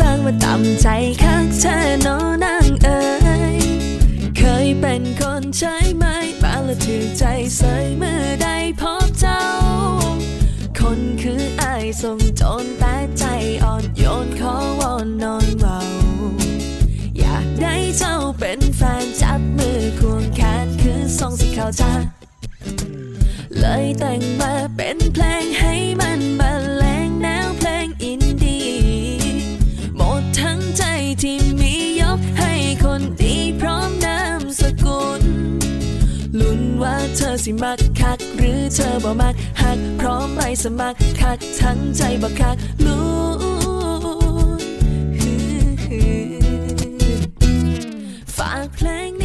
ว่าตามใจคักเธอโนนางเอ๋ยเคยเป็นคนใช้ไหม้มาละถือใจใส่เมื่อได้พบเจ้า คนคืออายส่งจนแต่ใจอ่อนโยนขอวอนนอนเบาอยากได้เจ้าเป็นแฟนจับมือควงแขนคือส่งสิเข้าใจเลยแต่งมาเป็นเพลงให้ คนดีพร้อมนามสกุล ลุ้นว่าเธอสิมักคัก หรือเธอบ่มักหัก พร้อมไปสมัครคักทั้งใจบ่คักลุ้นฝากเพลง